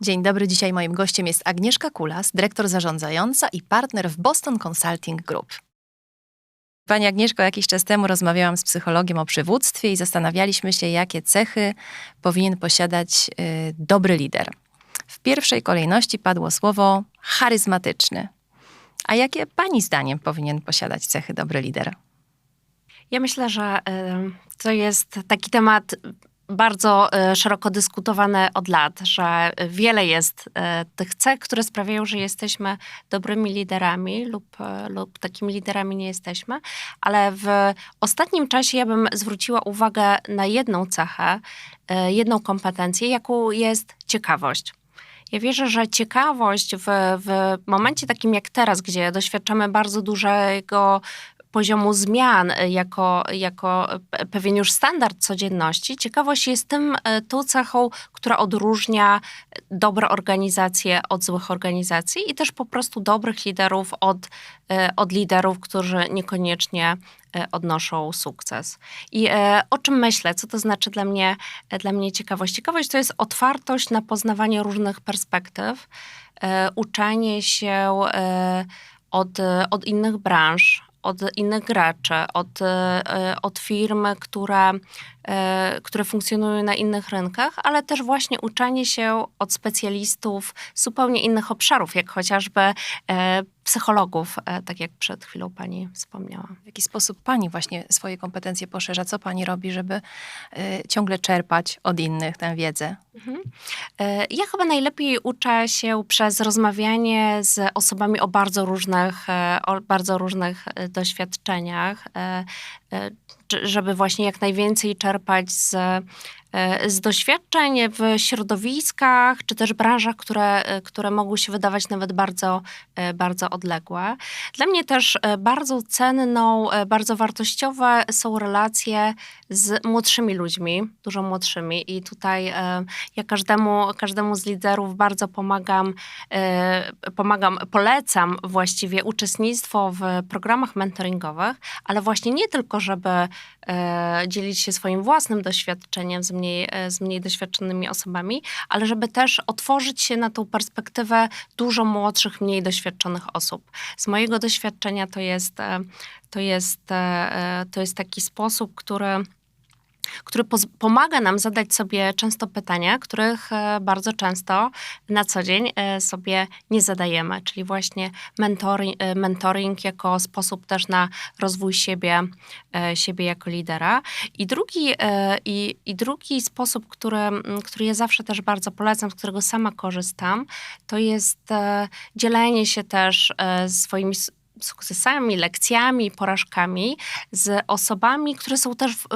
Dzień dobry, dzisiaj moim gościem jest Agnieszka Kulas, dyrektor zarządzająca i partner w Boston Consulting Group. Pani Agnieszko, jakiś czas temu rozmawiałam z psychologiem o przywództwie i zastanawialiśmy się, jakie cechy powinien posiadać y, dobry lider. W pierwszej kolejności padło słowo charyzmatyczny. A jakie Pani zdaniem powinien posiadać cechy dobry lider? Ja myślę, że y, to jest taki temat bardzo y, szeroko dyskutowany od lat, że wiele jest y, tych cech, które sprawiają, że jesteśmy dobrymi liderami lub, y, lub takimi liderami nie jesteśmy, ale w ostatnim czasie ja bym zwróciła uwagę na jedną cechę, jedną kompetencję, jaką jest ciekawość. Ja wierzę, że ciekawość w, w momencie takim jak teraz, gdzie doświadczamy bardzo dużego poziomu zmian e, jako, jako pewien już standard codzienności, ciekawość jest tym, e, tą cechą, która odróżnia dobre organizacje od złych organizacji i też po prostu dobrych liderów od, e, od liderów, którzy niekoniecznie odnoszą sukces. I o czym myślę? Co to znaczy dla mnie, dla mnie ciekawość? Ciekawość to jest otwartość na poznawanie różnych perspektyw, uczenie się od, od innych branż, od innych graczy, od, e, od firm, które, e, które funkcjonują na innych rynkach, ale też właśnie uczenie się od specjalistów zupełnie innych obszarów, jak chociażby e, psychologów, tak jak przed chwilą pani wspomniała. W jaki sposób pani właśnie swoje kompetencje poszerza? Co pani robi, żeby ciągle czerpać od innych tę wiedzę? Mhm. Ja chyba najlepiej uczę się przez rozmawianie z osobami o bardzo różnych, o bardzo różnych doświadczeniach, e, e, żeby właśnie jak najwięcej czerpać z, e, z doświadczeń w środowiskach, czy też branżach, które, które mogą się wydawać nawet bardzo, bardzo odległe. Dla mnie też bardzo cenną, bardzo wartościowe są relacje z młodszymi ludźmi, dużo młodszymi i tutaj ja każdemu, każdemu z liderów bardzo pomagam, pomagam, polecam właściwie uczestnictwo w programach mentoringowych, ale właśnie nie tylko, żeby e, dzielić się swoim własnym doświadczeniem z mniej, e, z mniej doświadczonymi osobami, ale żeby też otworzyć się na tą perspektywę dużo młodszych, mniej doświadczonych osób. Z mojego doświadczenia to jest, e, to jest, to jest taki sposób, który który pomaga nam zadać sobie często pytania, których e, bardzo często na co dzień e, sobie nie zadajemy, czyli właśnie mentoring, e, mentoring jako sposób też na rozwój siebie, siebie jako lidera. I drugi, i, i drugi sposób, który, który ja zawsze też bardzo polecam, z którego sama korzystam, to jest dzielenie się też swoimi sukcesami, lekcjami, porażkami z osobami, które są też w,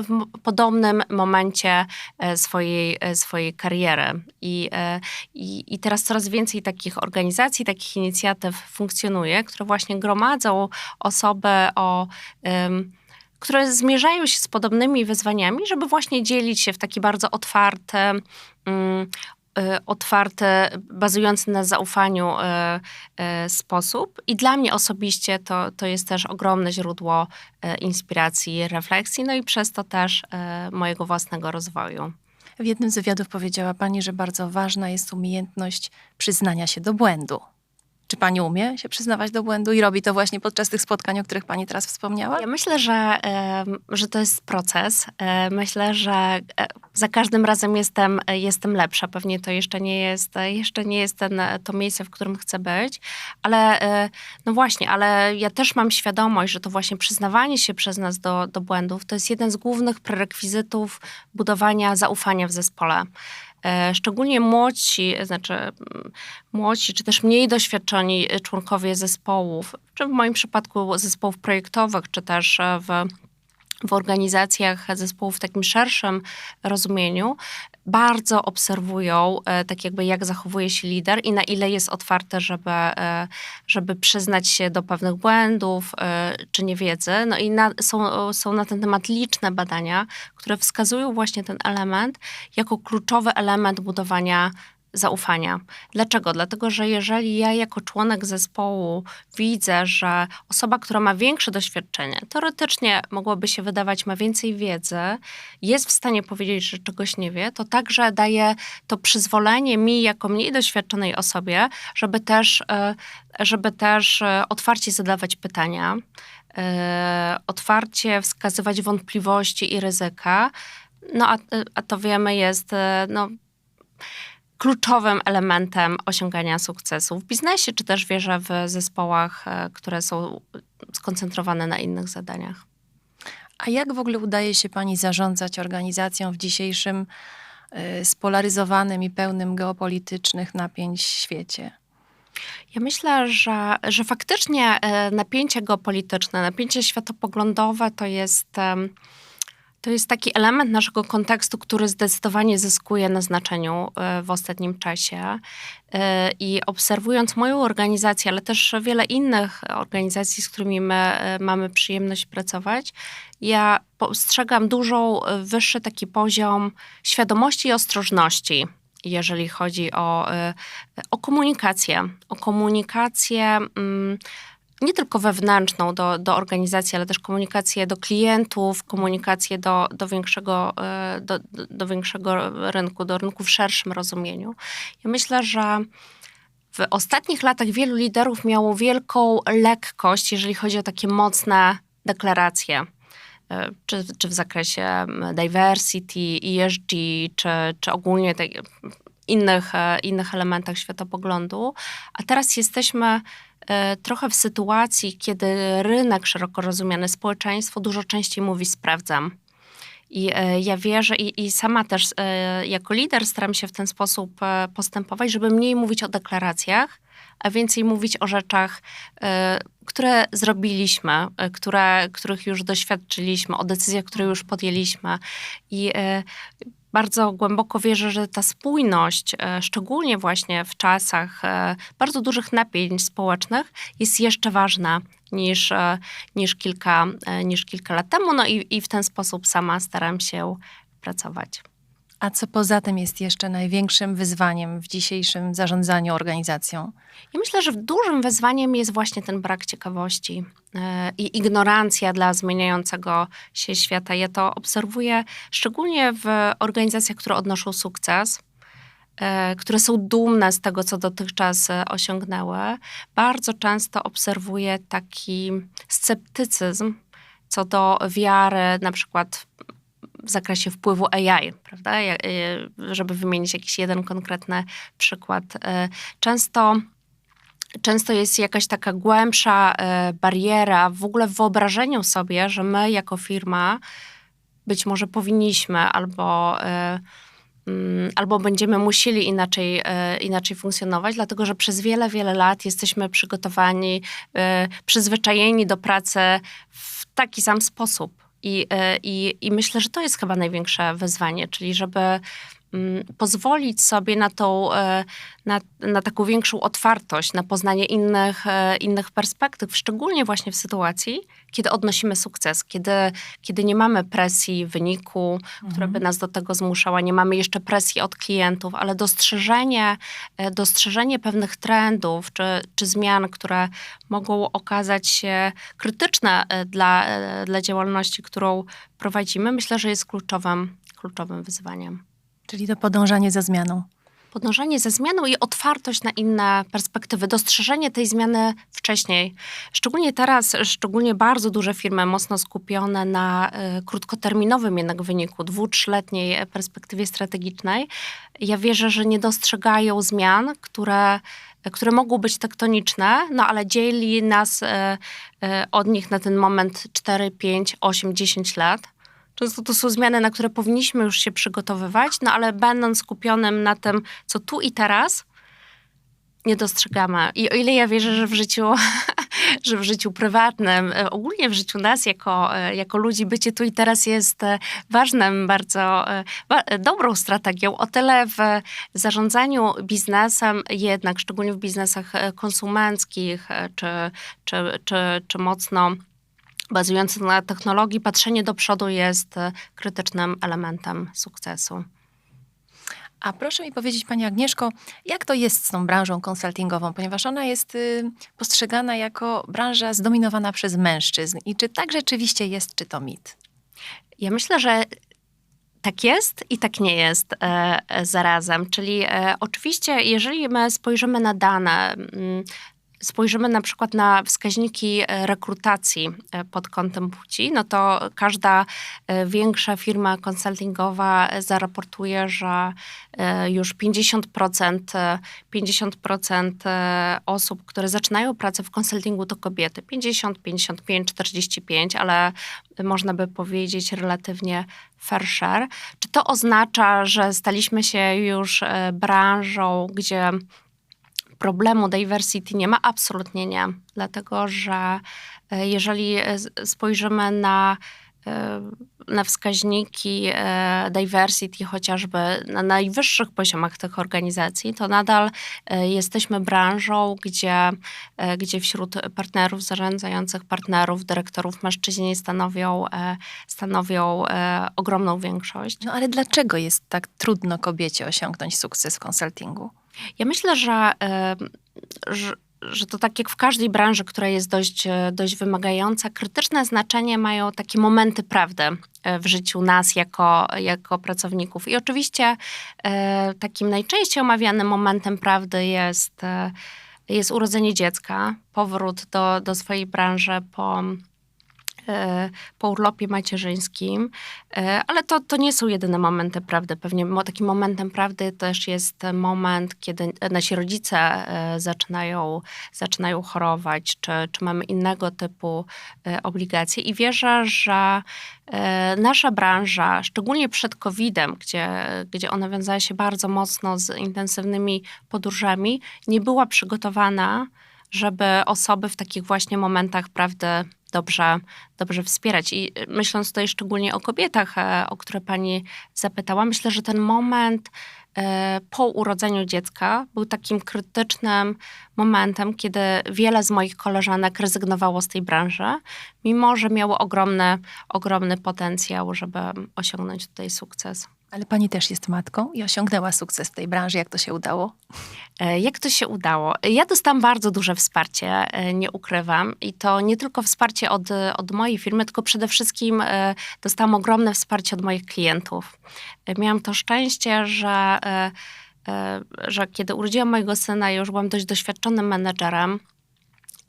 podobnym momencie e, swojej, e, swojej kariery. I, e, i, I teraz coraz więcej takich organizacji, takich inicjatyw funkcjonuje, które właśnie gromadzą osoby o. Um, które zmierzają się z podobnymi wyzwaniami, żeby właśnie dzielić się w taki bardzo otwarty, Y, otwarte, bazujący na zaufaniu y, y, sposób. I dla mnie osobiście to, to jest też ogromne źródło inspiracji, refleksji, no i przez to też mojego własnego rozwoju. W jednym z wywiadów powiedziała Pani, że bardzo ważna jest umiejętność przyznania się do błędu. Czy pani umie się przyznawać do błędu i robi to właśnie podczas tych spotkań, o których pani teraz wspomniała? Ja myślę, że, że to jest proces. Myślę, że e, za każdym razem jestem, jestem lepsza. Pewnie to jeszcze nie jest, jeszcze nie jest ten, to miejsce, w którym chcę być, ale e, no właśnie, ale ja też mam świadomość, że to właśnie przyznawanie się przez nas do, do błędów to jest jeden z głównych prerekwizytów budowania zaufania w zespole. E, szczególnie młodsi, znaczy mm, młodsi, czy też mniej doświadczeni członkowie zespołów, czy w moim przypadku zespołów projektowych, czy też e, w w organizacjach zespołów w takim szerszym rozumieniu bardzo obserwują e, tak jakby jak zachowuje się lider i na ile jest otwarte, żeby, e, żeby przyznać się do pewnych błędów e, czy niewiedzy. No i na, są, są na ten temat liczne badania, które wskazują właśnie ten element jako kluczowy element budowania zaufania. Dlaczego? Dlatego, że jeżeli ja jako członek zespołu widzę, że osoba, która ma większe doświadczenie, teoretycznie mogłoby się wydawać, ma więcej wiedzy, jest w stanie powiedzieć, że czegoś nie wie, to także daje to przyzwolenie mi, jako mniej doświadczonej osobie, żeby też, e, żeby też e, otwarcie zadawać pytania, e, otwarcie wskazywać wątpliwości i ryzyka. No a, a to wiemy jest no, kluczowym elementem osiągania sukcesu w biznesie, czy też wierzę w zespołach, e, które są skoncentrowane na innych zadaniach. A jak w ogóle udaje się Pani zarządzać organizacją w dzisiejszym y, spolaryzowanym i pełnym geopolitycznych napięć świecie? Ja myślę, że, że faktycznie e, napięcie geopolityczne, napięcie światopoglądowe to jest to jest taki element naszego kontekstu, który zdecydowanie zyskuje na znaczeniu e, w ostatnim czasie. E, I obserwując moją organizację, ale też wiele innych organizacji, z którymi my e, mamy przyjemność pracować, ja postrzegam dużo wyższy taki poziom świadomości i ostrożności jeżeli chodzi o, o komunikację. O komunikację. Nie tylko wewnętrzną do, do organizacji, ale też komunikację do klientów, komunikację do, do, większego, e, do, do większego rynku, do rynku w szerszym rozumieniu. Ja myślę, że w ostatnich latach wielu liderów miało wielką lekkość, jeżeli chodzi o takie mocne deklaracje. E, czy, czy w zakresie diversity, ESG, czy, czy ogólnie innych, e, innych elementach światopoglądu. A teraz jesteśmy trochę w sytuacji, kiedy rynek szeroko rozumiany, społeczeństwo dużo częściej mówi sprawdzam. I e, ja wierzę i, i, sama też e, jako lider staram się w ten sposób postępować, żeby mniej mówić o deklaracjach, a więcej mówić o rzeczach, które zrobiliśmy, które, których już doświadczyliśmy, o decyzjach, które już podjęliśmy. I bardzo głęboko wierzę, że ta spójność, e, szczególnie właśnie w czasach e, bardzo dużych napięć społecznych, jest jeszcze ważna niż, e, niż, kilka, niż kilka lat temu. No i, i w ten sposób sama staram się pracować. A co poza tym jest jeszcze największym wyzwaniem w dzisiejszym zarządzaniu organizacją? Ja myślę, że dużym wyzwaniem jest właśnie ten brak ciekawości e, i ignorancja dla zmieniającego się świata. Ja to obserwuję szczególnie w organizacjach, które odnoszą sukces e, które są dumne z tego, co dotychczas e, osiągnęły, bardzo często obserwuję taki sceptycyzm co do wiary na przykład w zakresie wpływu AI, prawda? Y, żeby wymienić jakiś jeden konkretny przykład. Y, często często jest jakaś taka głębsza y, bariera w ogóle w wyobrażeniu sobie, że my jako firma być może powinniśmy albo, mm, albo będziemy musieli inaczej, inaczej funkcjonować, dlatego że przez wiele, wiele lat jesteśmy przygotowani, przyzwyczajeni do pracy w taki sam sposób. I, e, i, I myślę, że to jest chyba największe wyzwanie, czyli żeby pozwolić sobie na, tą, e, na, na taką większą otwartość, na poznanie innych, e, innych perspektyw, szczególnie właśnie w sytuacji, kiedy odnosimy sukces, kiedy, kiedy nie mamy presji wyniku, mhm. która by nas do tego zmuszała, nie mamy jeszcze presji od klientów, ale dostrzeżenie, e, dostrzeżenie pewnych trendów czy, czy zmian, które mogą okazać się krytyczne dla, dla działalności, którą prowadzimy, myślę, że jest kluczowym, kluczowym wyzwaniem. Czyli to podążanie za zmianą podążanie ze zmianą i otwartość na inne perspektywy, dostrzeżenie tej zmiany wcześniej. Szczególnie teraz, szczególnie bardzo duże firmy mocno skupione na y, krótkoterminowym jednak wyniku, dwu, trzyletniej perspektywie strategicznej. Ja wierzę, że nie dostrzegają zmian, które które mogą być tektoniczne, no ale dzieli nas y, y, od nich na ten moment 4, 5, 8, 10 lat. Często to są zmiany, na które powinniśmy już się przygotowywać, no ale będąc skupionym na tym, co tu i teraz, nie dostrzegamy. I o ile ja wierzę, że w życiu, że w życiu prywatnym, e, ogólnie w życiu nas jako, e, jako ludzi, bycie tu i teraz jest e, ważnym, bardzo dobrą strategią, o tyle w zarządzaniu biznesem jednak, szczególnie w biznesach konsumenckich, czy, czy, czy, czy mocno bazujący na technologii, patrzenie do przodu jest e, krytycznym elementem sukcesu. A proszę mi powiedzieć, Pani Agnieszko, jak to jest z tą branżą konsultingową, ponieważ ona jest y, postrzegana jako branża zdominowana przez mężczyzn. I czy tak rzeczywiście jest, czy to mit? Ja myślę, że tak jest i tak nie jest e, e, zarazem. Czyli oczywiście, jeżeli my spojrzymy na dane, mm, spojrzymy na przykład na wskaźniki e, rekrutacji e, pod kątem płci, no to każda e, większa firma konsultingowa zaraportuje, że już 50%, e, 50% e, osób, które zaczynają pracę w konsultingu to kobiety. 50, 55, 45, ale można by powiedzieć relatywnie fair share. Czy to oznacza, że staliśmy się już branżą, gdzie problemu diversity nie ma? Absolutnie nie. Dlatego, że e, jeżeli e, spojrzymy na, e, na wskaźniki diversity chociażby na najwyższych poziomach tych organizacji, to nadal jesteśmy branżą, gdzie, gdzie wśród partnerów zarządzających, partnerów, dyrektorów mężczyźni stanowią, stanowią ogromną większość. No ale dlaczego jest tak trudno kobiecie osiągnąć sukces w konsultingu? Ja myślę, że, że, to tak jak w każdej branży, która jest dość, e, dość wymagająca, krytyczne znaczenie mają takie momenty prawdy e, w życiu nas jako, jako pracowników. I oczywiście e, takim najczęściej omawianym momentem prawdy jest, jest urodzenie dziecka, powrót do, do swojej branży po po urlopie macierzyńskim, E, ale to, to nie są jedyne momenty prawdy. Pewnie takim momentem prawdy też jest moment, kiedy nasi rodzice e, zaczynają, zaczynają chorować, czy, czy mamy innego typu e, obligacje. I wierzę, że e, nasza branża, szczególnie przed COVID-em, gdzie, gdzie ona wiązała się bardzo mocno z intensywnymi podróżami, nie była przygotowana, żeby osoby w takich właśnie momentach prawdy dobrze, dobrze wspierać. I myśląc tutaj szczególnie o kobietach, e, o które pani zapytała, myślę, że ten moment e, po urodzeniu dziecka był takim krytycznym momentem, kiedy wiele z moich koleżanek rezygnowało z tej branży, mimo że miało ogromny, ogromny potencjał, żeby osiągnąć tutaj sukces. Ale Pani też jest matką i osiągnęła sukces w tej branży. Jak to się udało? E, Jak to się udało? Ja dostałam bardzo duże wsparcie, e, nie ukrywam. I to nie tylko wsparcie od, od mojej firmy, tylko przede wszystkim e, dostałam ogromne wsparcie od moich klientów. Miałam to szczęście, że, że kiedy urodziłam mojego syna, już byłam dość doświadczonym menedżerem.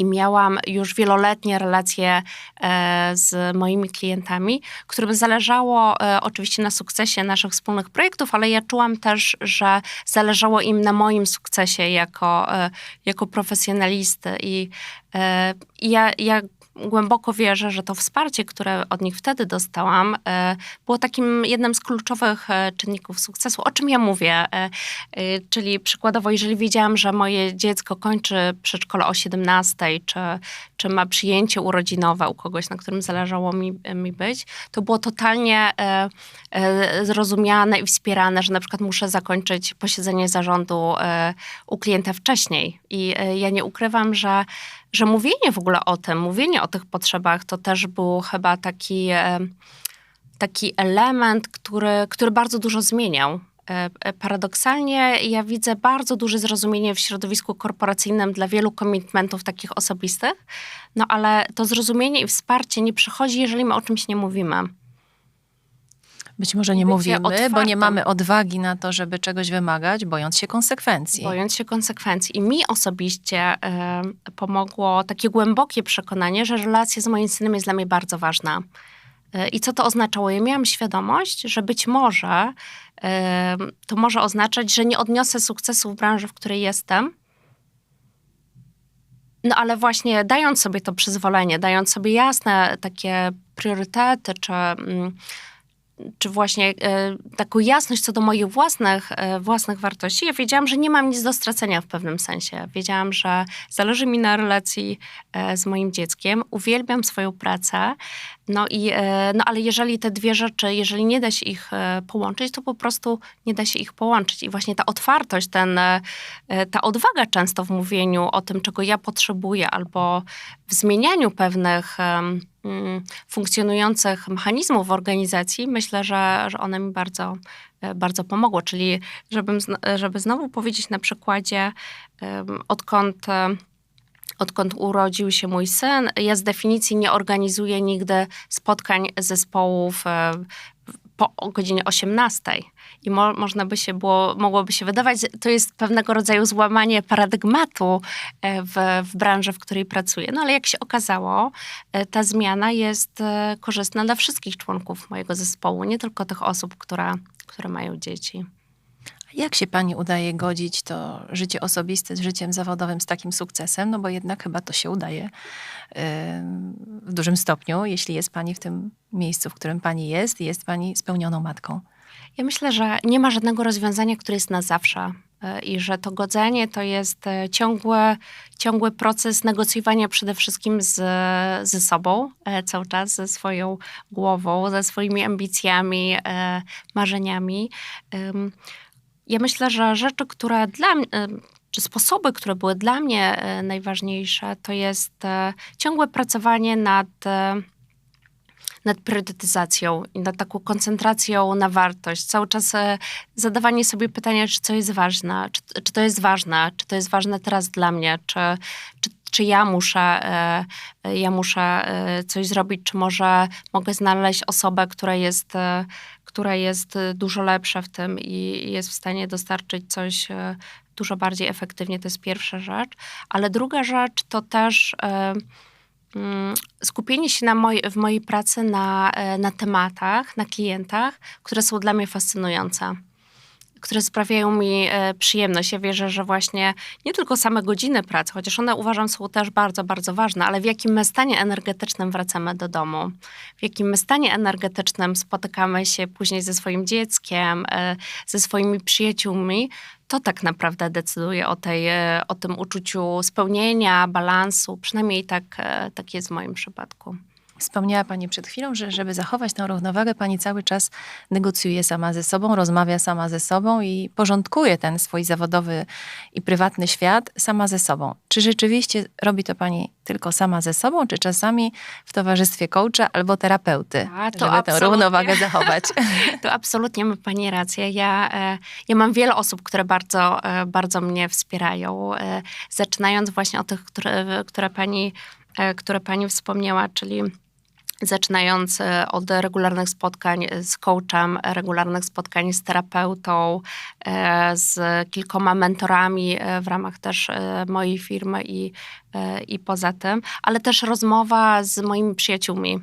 I miałam już wieloletnie relacje e, z moimi klientami, którym zależało e, oczywiście na sukcesie naszych wspólnych projektów, ale ja czułam też, że zależało im na moim sukcesie jako, e, jako profesjonalisty. I, i ja, ja głęboko wierzę, że to wsparcie, które od nich wtedy dostałam, e, było takim jednym z kluczowych e, czynników sukcesu. O czym ja mówię? E, Czyli przykładowo, jeżeli wiedziałam, że moje dziecko kończy przedszkole o 17, czy, czy ma przyjęcie urodzinowe u kogoś, na którym zależało mi, mi być, to było totalnie zrozumiane i wspierane, że na przykład muszę zakończyć posiedzenie zarządu u klienta wcześniej. I ja nie ukrywam, że że mówienie w ogóle o tym, mówienie o tych potrzebach, to też był chyba taki, e, taki element, który, który bardzo dużo zmieniał. E, e, Paradoksalnie ja widzę bardzo duże zrozumienie w środowisku korporacyjnym dla wielu komitmentów takich osobistych, no ale to zrozumienie i wsparcie nie przychodzi, jeżeli my o czymś nie mówimy. Być może nie mówimy, bo nie mamy odwagi na to, żeby czegoś wymagać, bojąc się konsekwencji. Bojąc się konsekwencji. I mi osobiście e, pomogło takie głębokie przekonanie, że relacja z moim synem jest dla mnie bardzo ważna. E, I co to oznaczało? Ja miałam świadomość, że być może e, to może oznaczać, że nie odniosę sukcesu w branży, w której jestem. No ale właśnie dając sobie to przyzwolenie, dając sobie jasne takie priorytety, czy, mm, czy właśnie e, taką jasność co do moich własnych, e, własnych wartości, ja wiedziałam, że nie mam nic do stracenia w pewnym sensie. Wiedziałam, że zależy mi na relacji e, z moim dzieckiem, uwielbiam swoją pracę, no i, no ale jeżeli te dwie rzeczy, jeżeli nie da się ich połączyć, to po prostu nie da się ich połączyć. I właśnie ta otwartość, ten, ta odwaga często w mówieniu o tym, czego ja potrzebuję, albo w zmienianiu pewnych, funkcjonujących mechanizmów w organizacji, myślę, że, że one mi bardzo, e, bardzo pomogło. Czyli, żebym, zno- żeby znowu powiedzieć na przykładzie, odkąd. e, Odkąd urodził się mój syn, ja z definicji nie organizuję nigdy spotkań zespołów e, po godzinie 18. I mo, można by się było, mogłoby się wydawać, to jest pewnego rodzaju złamanie paradygmatu e, w, w branży, w której pracuję. No ale jak się okazało, e, ta zmiana jest e, korzystna dla wszystkich członków mojego zespołu, nie tylko tych osób, które, które mają dzieci. Jak się pani udaje godzić to życie osobiste z życiem zawodowym z takim sukcesem? No bo jednak chyba to się udaje w dużym stopniu, jeśli jest pani w tym miejscu, w którym pani jest i jest pani spełnioną matką. Ja myślę, że nie ma żadnego rozwiązania, które jest na zawsze. e, I że to godzenie to jest e, ciągły, ciągły proces negocjowania przede wszystkim z, ze sobą e, cały czas, ze swoją głową, ze swoimi ambicjami, marzeniami. Ja myślę, że rzeczy, które dla mnie, czy sposoby, które były dla mnie najważniejsze, to jest ciągłe pracowanie nad nad priorytetyzacją i nad taką koncentracją na wartość. Cały czas e, zadawanie sobie pytania, czy co jest ważne, czy, czy to jest ważne, czy to jest ważne teraz dla mnie, czy, czy, czy ja muszę, e, ja muszę e, coś zrobić, czy może mogę znaleźć osobę, która jest, która jest dużo lepsza w tym i jest w stanie dostarczyć coś dużo bardziej efektywnie. To jest pierwsza rzecz. Ale druga rzecz to też skupienie się na moj, w mojej pracy na, e, na tematach, na klientach, które są dla mnie fascynujące. Które sprawiają mi e, przyjemność. Ja wierzę, że właśnie nie tylko same godziny pracy, chociaż one uważam są też bardzo, bardzo ważne, ale w jakim my stanie energetycznym wracamy do domu, w jakim my stanie energetycznym spotykamy się później ze swoim dzieckiem, e, ze swoimi przyjaciółmi, to tak naprawdę decyduje o, tej, e, o tym uczuciu spełnienia, balansu. Przynajmniej tak, tak jest w moim przypadku. Wspomniała Pani przed chwilą, że żeby zachować tę równowagę, Pani cały czas negocjuje sama ze sobą, rozmawia sama ze sobą i porządkuje ten swój zawodowy i prywatny świat sama ze sobą. Czy rzeczywiście robi to Pani tylko sama ze sobą, czy czasami w towarzystwie coacha albo terapeuty, A, to żeby tę absolutnie. równowagę zachować? To absolutnie ma Pani rację. Ja, e, ja mam wiele osób, które bardzo, e, bardzo mnie wspierają. E, Zaczynając właśnie od tych, które, które, pani, które Pani wspomniała, czyli zaczynając od regularnych spotkań z coachem, regularnych spotkań z terapeutą, e, z kilkoma mentorami e, w ramach też e, mojej firmy i, i poza tym, ale też rozmowa z moimi przyjaciółmi.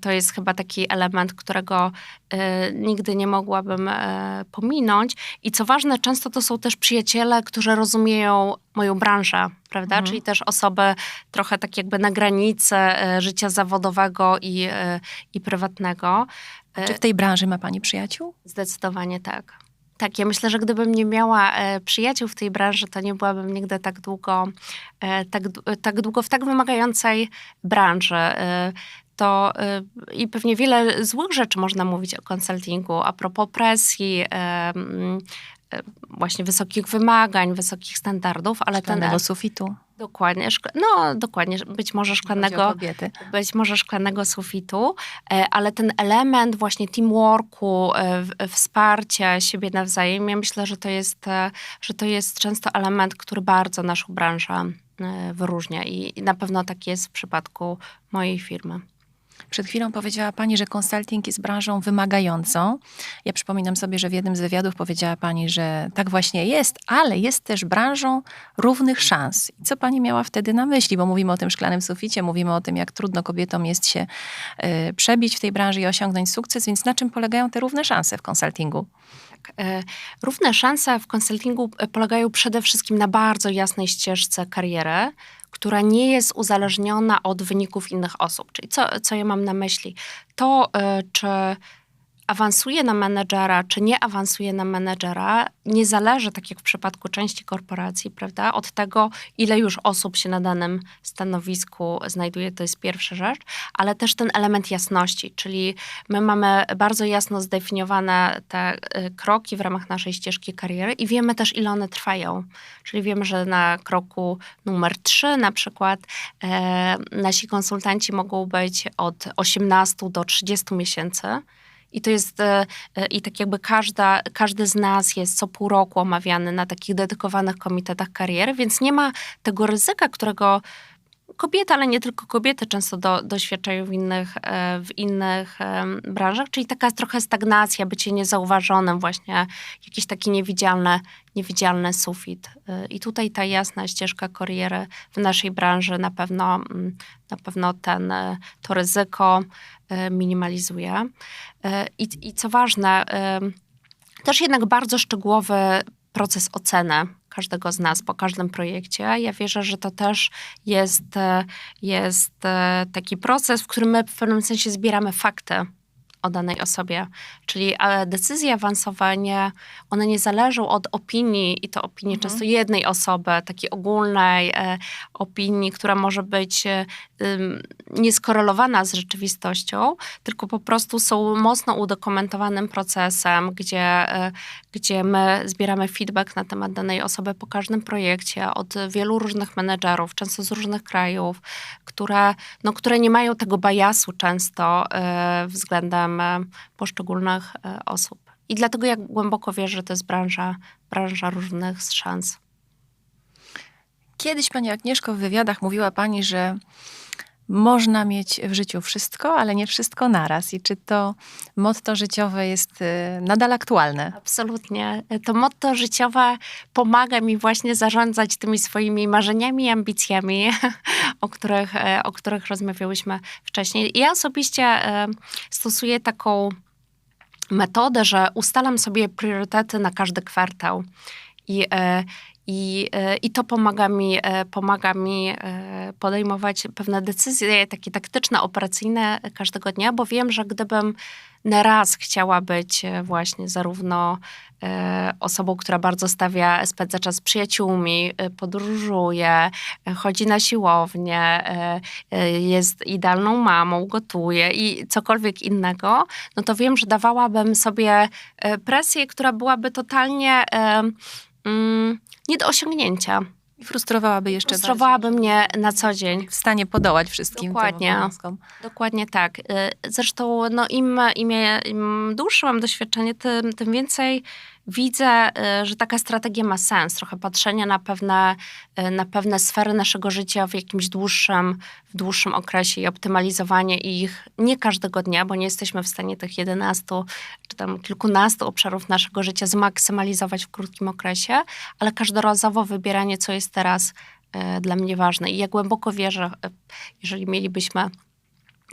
To jest chyba taki element, którego e, nigdy nie mogłabym e, pominąć. I co ważne, często to są też przyjaciele, którzy rozumieją moją branżę, prawda? Mhm. Czyli też osoby trochę tak jakby na granicy e, życia zawodowego i, e, i prywatnego. Czy w tej branży ma Pani przyjaciół? Zdecydowanie tak. Tak, ja myślę, że gdybym nie miała przyjaciół w tej branży, to nie byłabym nigdy tak długo, tak, tak długo w tak wymagającej branży. To e, i pewnie wiele złych rzeczy można mówić o konsultingu, a propos presji, e, właśnie wysokich wymagań, wysokich standardów, ale ten... Szklanego sufitu. Dokładnie, no dokładnie, być może szklanego być może szklanego sufitu, e, ale ten element właśnie teamworku, e, wsparcia siebie nawzajem, ja myślę, że to jest, że to jest często element, który bardzo naszą branżę wyróżnia i na pewno tak jest w przypadku mojej firmy. Przed chwilą powiedziała Pani, że konsulting jest branżą wymagającą. Ja przypominam sobie, że w jednym z wywiadów powiedziała Pani, że tak właśnie jest, ale jest też branżą równych szans. I co Pani miała wtedy na myśli? Bo mówimy o tym szklanym suficie, mówimy o tym, jak trudno kobietom jest się y, przebić w tej branży i osiągnąć sukces, więc na czym polegają te równe szanse w konsultingu? Tak, e, Równe szanse w konsultingu e, polegają przede wszystkim na bardzo jasnej ścieżce kariery, która nie jest uzależniona od wyników innych osób. Czyli co, co ja mam na myśli? To, e, czy awansuje na menedżera, czy nie awansuje na menedżera, nie zależy, tak jak w przypadku części korporacji, prawda, od tego, ile już osób się na danym stanowisku znajduje, to jest pierwsza rzecz, ale też ten element jasności, czyli my mamy bardzo jasno zdefiniowane te y, kroki w ramach naszej ścieżki kariery i wiemy też, ile one trwają. Czyli wiemy, że na kroku numer 3 na przykład e, nasi konsultanci mogą być od 18 do 30 miesięcy. I to jest, e, e, i tak jakby każda, każdy z nas jest co pół roku omawiany na takich dedykowanych komitetach kariery, więc nie ma tego ryzyka, którego kobiety, ale nie tylko kobiety często do, doświadczają w innych, e, w innych em, branżach, czyli taka trochę stagnacja, bycie niezauważonym, właśnie jakiś taki niewidzialny, niewidzialny sufit. E, I tutaj ta jasna ścieżka kariery w naszej branży na pewno, mm, na pewno ten, e, to ryzyko e, minimalizuje. E, I, I co ważne, też jednak bardzo szczegółowy proces oceny każdego z nas po każdym projekcie. Ja wierzę, że to też jest, e, jest e, taki proces, w którym my w pewnym sensie zbieramy fakty o danej osobie. Czyli decyzje awansowania, one nie zależą od opinii i to opinii Mhm. często jednej osoby, takiej ogólnej e, opinii, która może być e, nieskorelowana z rzeczywistością, tylko po prostu są mocno udokumentowanym procesem, gdzie, e, gdzie my zbieramy feedback na temat danej osoby po każdym projekcie od wielu różnych menedżerów, często z różnych krajów, które, no, które nie mają tego bajasu często e, względem e, poszczególnych e, osób. I dlatego ja głęboko wierzę, że to jest branża, branża równych szans. Kiedyś pani Agnieszko w wywiadach mówiła pani, że można mieć w życiu wszystko, ale nie wszystko naraz. I czy to motto życiowe jest y, nadal aktualne? Absolutnie. To motto życiowe pomaga mi właśnie zarządzać tymi swoimi marzeniami i ambicjami, o których, e, o których rozmawiałyśmy wcześniej. Ja osobiście e, stosuję taką metodę, że ustalam sobie priorytety na każdy kwartał. I, e, i, e, I to pomaga mi, e, pomaga mi e, podejmować pewne decyzje, takie taktyczne, operacyjne każdego dnia, bo wiem, że gdybym na raz chciała być właśnie zarówno osobą, która bardzo stawia, spędza czas z przyjaciółmi, podróżuje, chodzi na siłownię, jest idealną mamą, gotuje i cokolwiek innego, no to wiem, że dawałabym sobie presję, która byłaby totalnie mm, nie do osiągnięcia. I frustrowałaby jeszcze Frustrowałaby mnie na co dzień. bardziej. W stanie podołać wszystkim Dokładnie. tym. Dokładnie tak. Y, Zresztą no, im, im, im dłuższe mam doświadczenie, tym, tym więcej widzę, y, że taka strategia ma sens. Trochę patrzenia na pewne, y, na pewne sfery naszego życia w jakimś dłuższym, w dłuższym okresie i optymalizowanie ich nie każdego dnia, bo nie jesteśmy w stanie tych 11 czy tam kilkunastu obszarów naszego życia zmaksymalizować w krótkim okresie, ale każdorazowo wybieranie, co jest teraz y, dla mnie ważne. I ja głęboko wierzę, jeżeli mielibyśmy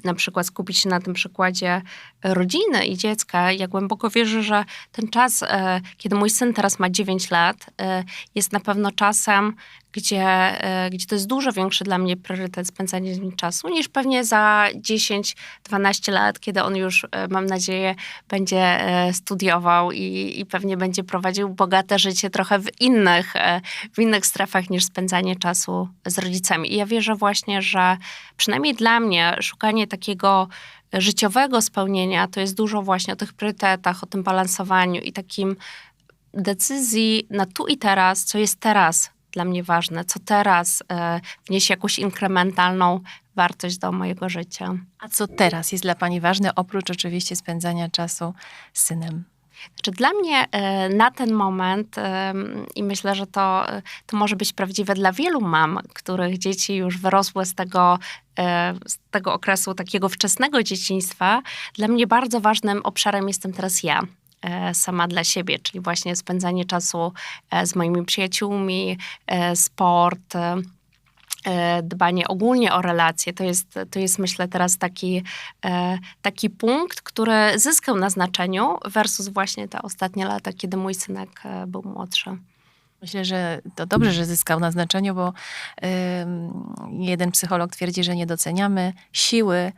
na przykład skupić się na tym przykładzie rodziny i dziecka. Ja głęboko wierzę, że ten czas, e, kiedy mój syn teraz ma 9 lat, e, jest na pewno czasem, gdzie, e, gdzie to jest dużo większy dla mnie priorytet spędzanie z nim czasu, niż pewnie za 10-12 lat, kiedy on już, e, mam nadzieję, będzie e, studiował i, i pewnie będzie prowadził bogate życie trochę w innych, w innych strefach niż spędzanie czasu z rodzicami. I ja wierzę właśnie, że przynajmniej dla mnie szukanie takiego życiowego spełnienia to jest dużo właśnie o tych priorytetach, o tym balansowaniu i takim decyzji na tu i teraz, co jest teraz dla mnie ważne, co teraz e, wniesie jakąś inkrementalną wartość do mojego życia. A co teraz jest dla pani ważne, oprócz oczywiście spędzania czasu z synem? Znaczy dla mnie e, na ten moment em, i myślę, że to, e, to może być prawdziwe dla wielu mam, których dzieci już wyrosły z tego, e, z tego okresu takiego wczesnego dzieciństwa, dla mnie bardzo ważnym obszarem jestem teraz ja. E, Sama dla siebie, czyli właśnie spędzanie czasu e, z moimi przyjaciółmi, e, sport, dbanie ogólnie o relacje. To jest, to jest myślę teraz taki, taki punkt, który zyskał na znaczeniu versus właśnie te ostatnie lata, kiedy mój synek był młodszy. Myślę, że to dobrze, że zyskał na znaczeniu, bo ym, jeden psycholog twierdzi, że nie doceniamy siły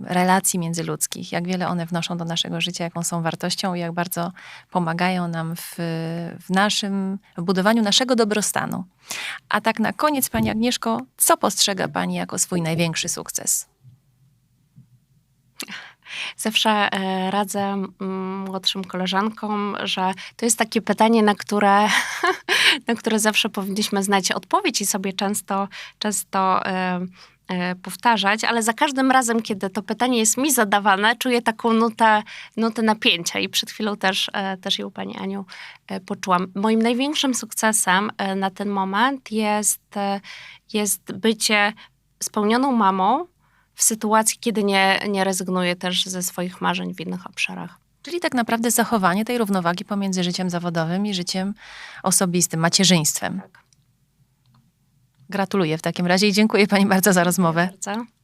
relacji międzyludzkich, jak wiele one wnoszą do naszego życia, jaką są wartością i jak bardzo pomagają nam w, w naszym, w budowaniu naszego dobrostanu. A tak na koniec, Pani Agnieszko, co postrzega Pani jako swój największy sukces? Zawsze e, radzę mm, młodszym koleżankom, że to jest takie pytanie, na które, na które zawsze powinniśmy znać odpowiedź i sobie często, często e, powtarzać, ale za każdym razem, kiedy to pytanie jest mi zadawane, czuję taką nutę, nutę napięcia i przed chwilą też, e, też ją Pani Aniu e, poczułam. Moim największym sukcesem e, na ten moment jest, e, jest bycie spełnioną mamą, w sytuacji, kiedy nie, nie rezygnuję też ze swoich marzeń w innych obszarach. Czyli tak naprawdę zachowanie tej równowagi pomiędzy życiem zawodowym i życiem osobistym, macierzyństwem. Tak. Gratuluję w takim razie i dziękuję Pani bardzo za rozmowę. Bardzo.